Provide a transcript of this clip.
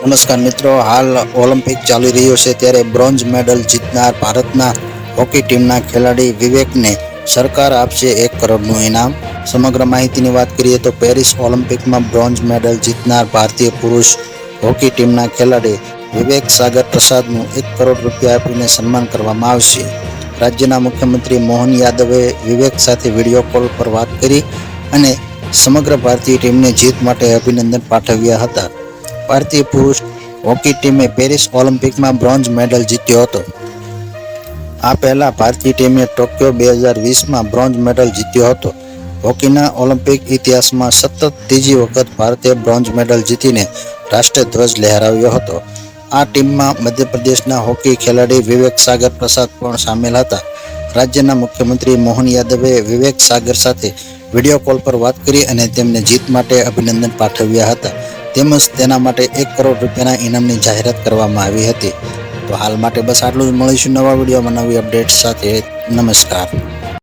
નમસ્કાર મિત્રો, હાલ ઓલિમ્પિક ચાલી રહ્યો છે ત્યારે બ્રોન્ઝ મેડલ જીતનાર ભારતના હોકી ટીમના ખેલાડી વિવેકને સરકાર આપશે એક કરોડનું ઇનામ. સમગ્ર માહિતીની વાત કરીએ તો પેરિસ ઓલિમ્પિકમાં બ્રોન્ઝ મેડલ જીતનાર ભારતીય પુરુષ હોકી ટીમના ખેલાડી વિવેક સાગર પ્રસાદનું એક કરોડ રૂપિયા આપીને સન્માન કરવામાં આવશે. રાજ્યના મુખ્યમંત્રી મોહન યાદવે વિવેક સાથે વીડિયો કોલ પર વાત કરી અને સમગ્ર ભારતીય ટીમને જીત માટે અભિનંદન પાઠવ્યા હતા. ભારતીય પુરુષ હોકી ટીમે પેરિસ ઓલિમ્પિકમાં બ્રોન્ઝ મેડલ જીત્યો હતો. આ પહેલાં ભારતીય ટીમે ટોક્યો બે હજાર વીસમાં બ્રોન્ઝ મેડલ જીત્યો હતો. હોકીના ઓલિમ્પિક ઇતિહાસમાં સતત ત્રીજી વખત ભારતે બ્રોન્ઝ મેડલ જીતીને રાષ્ટ્રધ્વજ લહેરાવ્યો હતો. આ ટીમમાં મધ્યપ્રદેશના હોકી ખેલાડી વિવેક સાગર પ્રસાદ પણ સામેલ હતા. રાજ્યના મુખ્યમંત્રી મોહન યાદવે વિવેક સાગર સાથે વીડિયો કોલ પર વાત કરી અને તેમને જીત માટે અભિનંદન પાઠવ્યા હતા. તેમજ તેના માટે એક કરોડ રૂપિયાના ઇનામની જાહેરાત કરવામાં આવી હતી. તો હાલ માટે બસ આટલું જ. મળીશું નવા વિડીયોમાં નવી અપડેટ સાથે. નમસ્કાર.